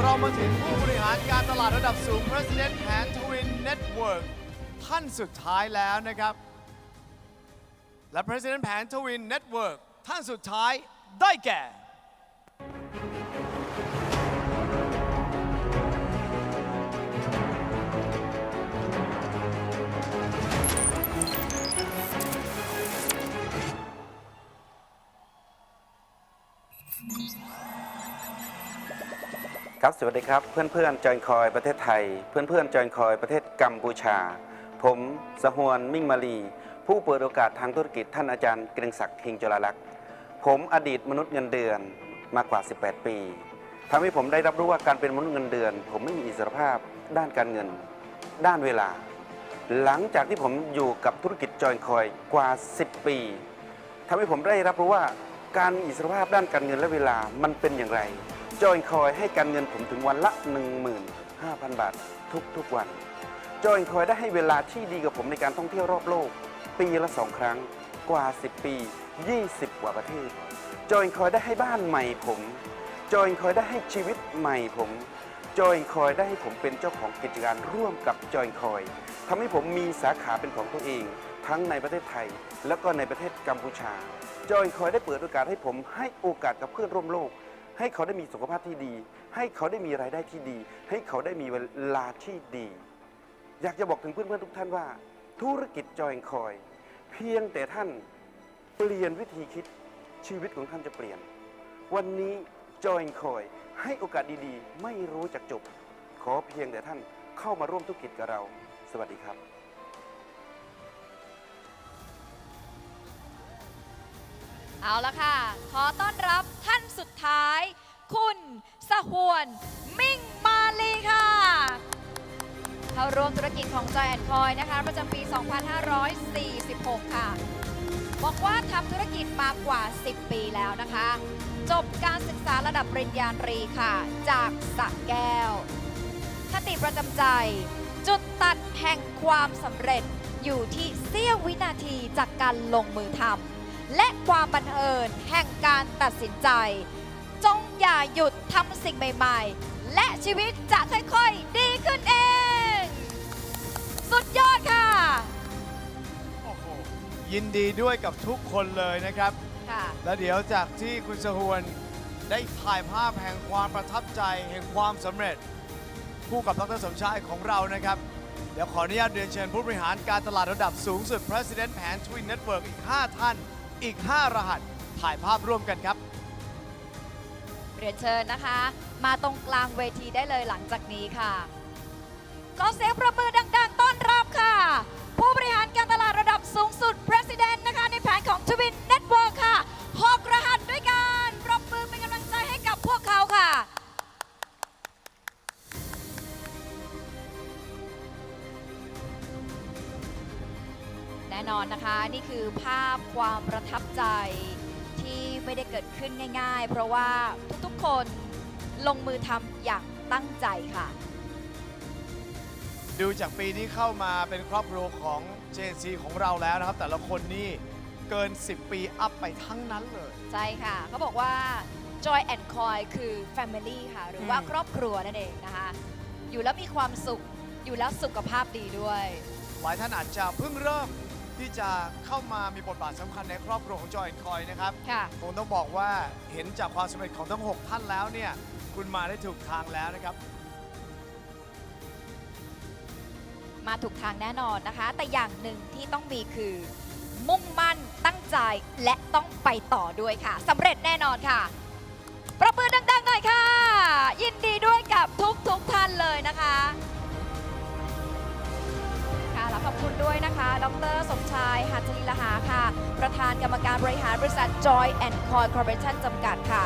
เรามาถึงผู้บริหารการตลาดระดับสูง President Pan Twin Network ท่านสุดท้ายแล้วนะครับ และ President Pan Twin Network ท่านสุดท้ายได้แก่ ครับสวัสดีครับเพื่อนๆจอยคอยประเทศไทย เพื่อนๆจอยคอยประเทศกัมพูชา ผมสหวนมิ่งมาลี ผู้เปิดโอกาสทางธุรกิจท่านอาจารย์เกรงศักดิ์เฮงจราลักษ์ผมอดีตมนุษย์เงินเดือนมากกว่า 18 ปีทำให้ผมได้รับรู้ว่าการเป็นมนุษย์เงินเดือน ผมไม่มีอิสรภาพด้านการเงิน ด้านเวลา หลังจากที่ผมอยู่กับธุรกิจจอยคอยกว่า 10 ปีทำให้ผมได้รับรู้ว่าการมีอิสรภาพด้านการเงินและเวลามันเป็นอย่างไร จอยคอยให้การเงินผมถึงวันละ 15,000 บาททุกๆวันจอยคอยได้ให้เวลาที่ดีกับผมในการท่องเที่ยวรอบโลก ปีละสองครั้งกว่า 10 ปี 20 กว่าประเทศจอยคอยได้ให้บ้านใหม่ผมจอยคอยได้ให้ชีวิตใหม่ผมจอยคอยได้ให้ผมเป็นเจ้าของกิจการร่วมกับจอยคอยทำให้ผมมีสาขาเป็นของตัวเอง ทั้งในประเทศไทย แล้วก็ในประเทศกัมพูชาจอยคอยได้เปิดโอกาสให้ผมให้โอกาสกับเพื่อนร่วมโลก ให้เขาได้มีสุขภาพที่ดี ให้เขาได้มีรายได้ที่ดี ให้เขาได้มีเวลาที่ดี อยากจะบอกถึงเพื่อนๆทุกท่านว่า ธุรกิจจอยคอย เพียงแต่ท่านเปลี่ยนวิธีคิดชีวิตของท่านจะเปลี่ยน วันนี้จอยคอย ให้โอกาสดีๆ ไม่รู้จักจบ ขอเพียงแต่ท่านเข้ามาร่วมธุรกิจกับเรา สวัสดีครับเอาละค่ะ ขอต้อนรับท่านสุดท้าย คุณสหวนมิ่งมาลีค่ะ เข้าร่วมธุรกิจของ Joy and Coy นะคะ ประจำปี 2546 ค่ะ บอกว่าทำธุรกิจมากว่า 10 ปีแล้วนะคะ จบการศึกษาระดับปริญญาตรีค่ะ จากสระแก้ว คติประจำใจ จุดตัดแห่งความสำเร็จอยู่ที่เสี้ยววินาทีจากการลงมือทำและความบังเอิญแห่งการตัดสินใจ อย่าหยุดทำสิ่งใหม่ๆ และชีวิตจะค่อยๆ ดีขึ้นเอง สุดยอดค่ะ โอ้โหยินดีด้วยกับทุกคนเลยนะครับ ค่ะ และเดี๋ยวจากที่คุณสหวนได้ถ่ายภาพแห่งความประทับใจแห่งความสำเร็จ คู่กับดรสมชายของเรานะครับ เดี๋ยวขออนุญาตเรียนเชิญผู้บริหารการตลาดระดับสูงสุด President Pan Twin Network อีก 5 ท่าน อีก 5 รหัส ถ่ายภาพร่วมกันครับ เรียนเชิญนะคะ มาตรงกลางเวทีได้เลยหลังจากนี้ค่ะขอเสียงประมือดัง ๆ ต้อนรับค่ะ ผู้บริหารการตลาดระดับสูงสุด President นะคะ ในแผนของ Twin Network ค่ะหกรหัสด้วยกันปรบมือเป็นกำลังใจให้กับพวกเขาค่ะแน่นอนนะคะ นี่คือภาพความประทับใจที่ ไม่ได้เกิดขึ้นง่าย ๆ เพราะว่าทุกๆคนลงมือทำอย่างตั้งใจค่ะ ดูจากปีนี้เข้ามาเป็นครอบครัวของ JC ของเราแล้วนะครับ แต่ละคนนี่เกิน 10 ปีอัพไปทั้งนั้นเลย ใช่ค่ะ เขาบอกว่า Joy and Coy คือ Family ค่ะ หรือว่าอืมครอบครัวนั่นเองนะคะ อยู่แล้วมีความสุข อยู่แล้วสุขภาพดีด้วย หลายท่านอาจจะเพิ่งเริ่ม ที่จะเข้ามามีบทบาทสำคัญในครอบครัวของจอยคอยนะครับค่ะ คงต้องบอกว่าเห็นจากความสำเร็จของทั้ง 6 ท่านแล้วเนี่ย คุณมาได้ถูกทางแล้วนะครับ มาถูกทางแน่นอนนะคะ แต่อย่างหนึ่งที่ต้องมีคือ มุ่งมั่นตั้งใจและต้องไปต่อด้วยค่ะสำเร็จแน่นอนค่ะ ประมือดังๆหน่อยค่ะ ยินดีด้วยกับทุกทุกๆท่านเลยนะคะ คุณด้วยนะคะ ดรสมชายหัตถลีลหาค่ะ ประธานกรรมการบริหารบริษัท Joy and Coy Corporation จำกัดค่ะ